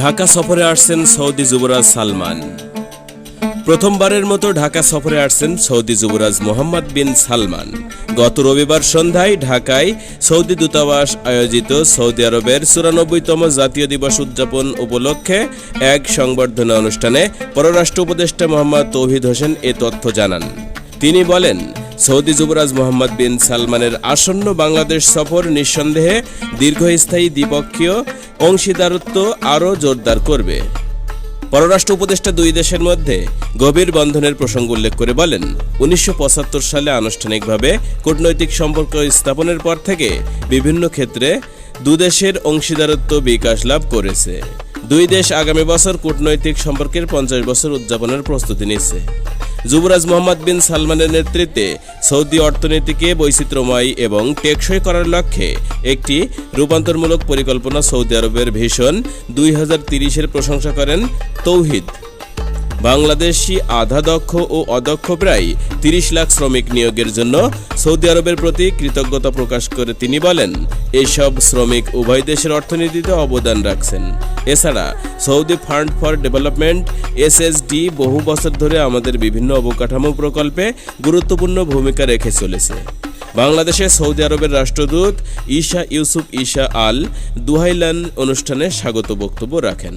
ঢাকা সফরে আসছেন সৌদি যুবরাজ সালমান। প্রথমবারের মতো ঢাকা সফরে আসছেন সৌদি যুবরাজ মোহাম্মদ বিন সালমান। গত রবিবার সন্ধ্যায় ঢাকায় সৌদি দূতাবাস আয়োজিত সৌদি আরবের চুরানব্বইতম জাতীয় দিবস উদযাপন উপলক্ষে এক সংবর্ধনা অনুষ্ঠানে পররাষ্ট্র উপদেষ্টা মোহাম্মদ তৌহিদ হোসেন এ তথ্য জানান। তিনি বলেন, সৌদি যুবরাজ মোহাম্মদ বিন সালমানের আসন্ন বাংলাদেশ সফর নিঃসন্দেহে দীর্ঘস্থায়ী দ্বিপক্ষীয় অংশীদারত্ব আরও জোরদার করবে। পররাষ্ট্র উপদেষ্টা দুই দেশের মধ্যে গভীর বন্ধনের প্রসঙ্গ উল্লেখ করে বলেন, উনিশশো পঁচাত্তর সালে আনুষ্ঠানিকভাবে কূটনৈতিক সম্পর্ক স্থাপনের পর থেকে বিভিন্ন ক্ষেত্রে দুদেশের অংশীদারত্ব বিকাশ লাভ করেছে। দুই দেশ আগামী বছর কূটনৈতিক সম্পর্কের পঞ্চাশ বছর উদযাপনের প্রস্তুতি নিচ্ছে। যুবরাজ মোহাম্মদ বিন সালমানের নেতৃত্বে সৌদি অর্থনীতিকে বৈচিত্র্যময় এবং টেকসই করার লক্ষ্যে একটি রূপান্তরমূলক পরিকল্পনা সৌদি আরবের ভীষণ দুই হাজার প্রশংসা করেন তৌহিদ। বাংলাদেশি আধা দক্ষ ও অদক্ষ প্রায় তিরিশ লাখ শ্রমিক নিয়োগের জন্য সৌদি আরবের প্রতি কৃতজ্ঞতা প্রকাশ করে তিনি বলেন, এসব শ্রমিক উভয় দেশের অর্থনীতিতে অবদান রাখছেন। এছাড়া Saudi Fund for Development, SSD, বহু বছর ধরে আমাদের বিভিন্ন অবকাঠামো প্রকল্পে গুরুত্বপূর্ণ ভূমিকা রেখে চলেছে। বাংলাদেশে সৌদি আরবের রাষ্ট্রদূত ঈশা ইউসুফ ঈশা আল দুহাইলান অনুষ্ঠানে স্বাগত বক্তব্য রাখেন।